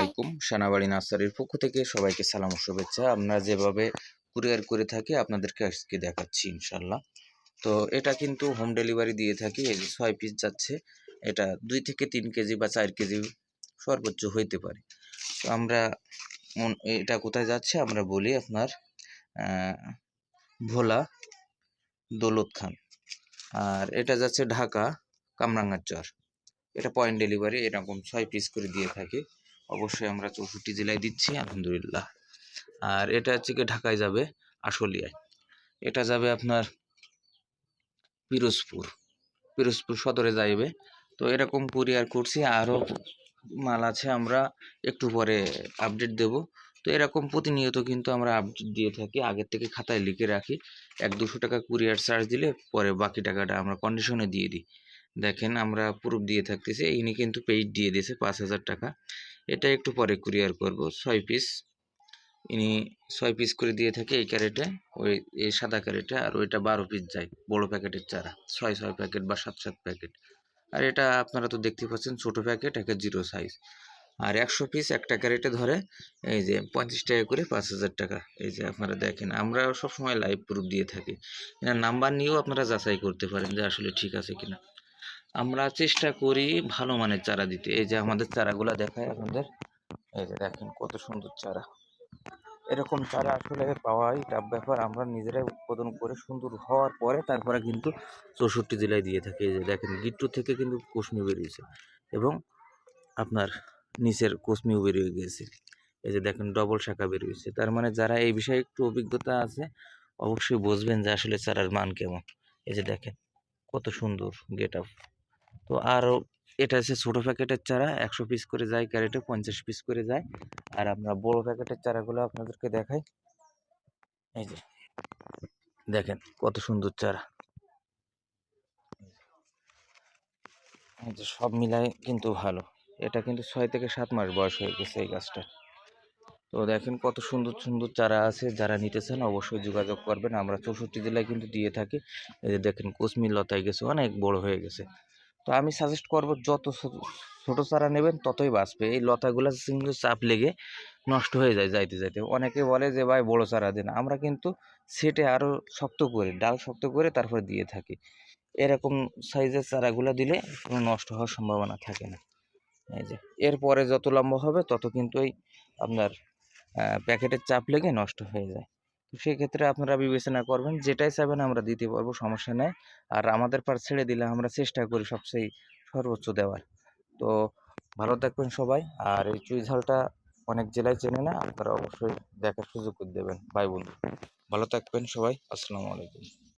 আলাইকুম। সেনাবাড়ি নার্সারির পক্ষ থেকে সবাইকে সালাম শুভেচ্ছা। আমরা যেভাবে কুরিয়ার করে থাকি, আপনাদেরকে আজকে দেখাচ্ছি ইনশাল্লাহ। তো এটা কিন্তু হোম ডেলিভারি দিয়ে থাকি, এই যে ছয় পিস যাচ্ছে। এটা দুই থেকে তিন কেজি বা চার কেজি সর্বোচ্চ হইতে পারে। তো আমরা এটা কোথায় যাচ্ছে আমরা বলি আপনার ভোলা দৌলত খান। আর এটা যাচ্ছে ঢাকা কামরাঙ্গার চর। এটা পয়েন্ট ডেলিভারি এরকম ছয় পিস করে দিয়ে থাকি। অবশ্যই আমরা চৌষট্টি জেলায় দিচ্ছি, আলহামদুলিল্লাহ। আর এটা হচ্ছে কি ঢাকায় যাবে আশুলিয়ায়। এটা যাবে আপনার পিরোজপুর। পিরোজপুর সদরে যাইবে। তো এরকম কুরিয়ার করছি, আরও মাল আছে আমরা একটু পরে আপডেট দেব। তো এরকম প্রতিনিয়ত কিন্তু আমরা আপডেট দিয়ে থাকি, আগের থেকে খাতায় লিখে রাখি। এক দুশো টাকা কুরিয়ার চার্জ দিলে পরে বাকি টাকাটা আমরা কন্ডিশনে দিয়ে দিই। দেখেন আমরা প্রুফ দিয়ে থাকতেছি, ইনি কিন্তু পেইড দিয়ে দিয়েছে পাঁচ হাজার টাকা। এটা একটু পরে কুরিয়ার করব। ছয় পিস। ইনি ছয় পিস করে দিয়ে থাকে এই ক্যারেটে। ওই, এই সাদা ক্যারেটে আর ওইটা বারো পিস যায়, বড় প্যাকেটের চারা। ছয় ছয় প্যাকেট বা সাত সাত প্যাকেট। আর এটা আপনারা তো দেখতে পাচ্ছেন, ছোটো প্যাকেট, একে জিরো সাইজ। আর একশো পিস একটা ক্যারেটে ধরে, এই যে পঁয়ত্রিশ টাকা করে পাঁচ হাজার টাকা। এই যে আপনারা দেখেন আমরা সবসময় লাইভ প্রুফ দিয়ে থাকি। এনার নাম্বার নিয়েও আপনারা যাচাই করতে পারেন যে আসলে ঠিক আছে কিনা। আমরা চেষ্টা করি ভালো মানের চারা দিতে। এই যে আমাদের চারাগুলা দেখায় আপনাদের। এই যে দেখেন কত সুন্দর চারা। এরকম চারা আসলে পাওয়াই টাফ ব্যাপার। আমরা নিজেরাই উৎপাদন করে সুন্দর হওয়ার পরে তারপরে কিন্তু চৌষট্টি জেলায় দিয়ে থাকি। এই যে দেখেন গিট্টু থেকে কিন্তু কুশমি বেরিয়েছে এবং আপনার নিচের কুশমিও বেরিয়ে গিয়েছে এই যে দেখেন ডবল শাখা বেরিয়েছে। তার মানে যারা এই বিষয়ে একটু অভিজ্ঞতা আছে, অবশ্যই বুঝবেন যে আসলে চারার মান কেমন। এই যে দেখেন কত সুন্দর গেট আপ। তো আরও এটা হচ্ছে ছোটো প্যাকেটের চারা, একশো পিস করে যায় ক্যারেটে, পঞ্চাশ পিস করে যায়। আর আমরা বড় প্যাকেটের চারাগুলো আপনাদেরকে দেখাই। এই যে, দেখেন কত সুন্দর চারা। এই যে সব মিলাই কিন্তু ভালো। এটা কিন্তু ছয় থেকে সাত মাস বয়স হয়ে গেছে এই গাছটা তো দেখেন কত সুন্দর সুন্দর চারা আছে। যারা নিতে চান অবশ্যই যোগাযোগ করবেন। আমরা চৌষট্টি জেলায় কিন্তু দিয়ে থাকি। এই যে দেখেন কোসমি লতায় গেছে, অনেক বড় হয়ে গেছে। তো আমি সাজেস্ট করব যত ছোট- চারা নেবেন ততই বাঁচবে। এই লতাগুলো কিন্তু চাপ লেগে নষ্ট হয়ে যায় যাইতে যাইতে। অনেকে বলে যে, ভাই, বড় চারা দিন। আমরা কিন্তু সেটে আরও শক্ত করে, ডাল শক্ত করে তারপরে দিয়ে থাকি। এরকম সাইজের চারাগুলো দিলে কোনো নষ্ট হওয়ার সম্ভাবনা থাকে না। এই যে, এরপরে যত লম্বা হবে তত কিন্তু এই আপনার প্যাকেটের চাপ লেগে নষ্ট হয়ে যায়। সেক্ষেত্রে আপনারা বিবেচনা করবেন, যেটাই চাইবেন আমরা দিতে পারব, সমস্যা নেই। আর আমাদের পার ছেড়ে দিলে আমরা চেষ্টা করি সবচেয়ে সর্বোচ্চ দেওয়ার। তো ভালো থাকবেন সবাই, আর এই চুই ঝালটা অনেক জেলায় চেনে না, আপনারা অবশ্যই দেখার সুযোগ করে দেবেন বাই বন্ধু ভালো থাকবেন সবাই, আসসালামু আলাইকুম।